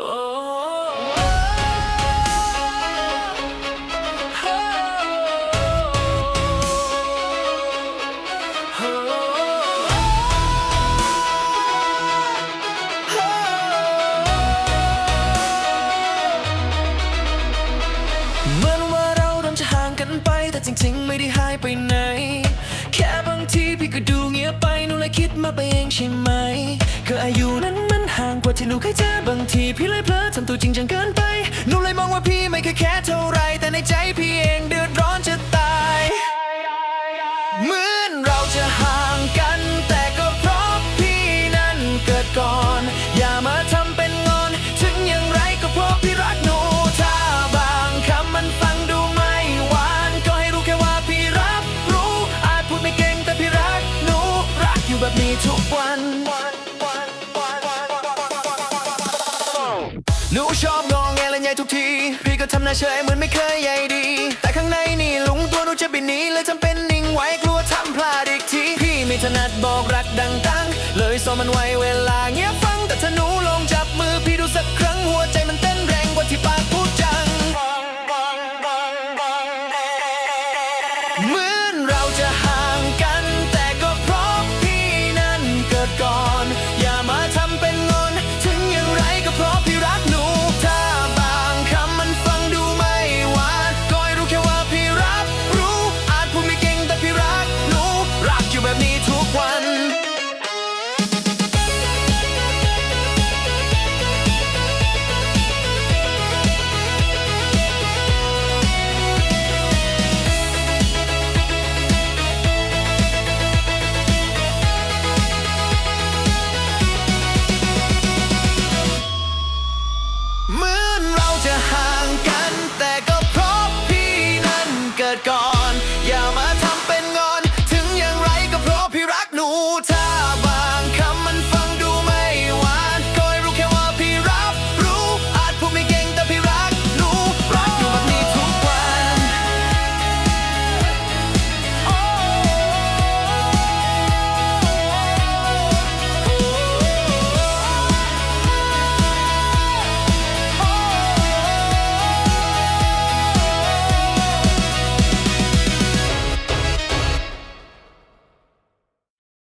Oh. เลยคิดมาไปเองใช่ไหมก็อายุนั้นมันห่างกว่าที่หนูเคยเจอบางที พี่เลยเพลอทำตัวจริงจังเกินไป หนูเลยมองว่าพี่ไม่เคยแค่เท่าไรแต่ในใจพี่เอง อยู่แบบนี้ทุกวันหนูชอบงองแงและใหญ่ทุกที พี่ก็ทำหน้าเฉยเหมือนไม่เคยใหญ่ดี แต่ข้างในนี่หลงตัวหนูจะบินหนีเลยทำเป็นนิ่งไว้กลัวทำพลาดอีกที พี่ไม่ถนัดบอกรักดังตั้งเลยซ้อมมันไว้เวลาเงียบฟัง แต่ถ้าหนูลงจับมือพี่ดูสักครั้งหัวใจมัน God. เหมือนเราจะห่างกัน แต่ก็เพราะพี่นั้นเกิดก่อน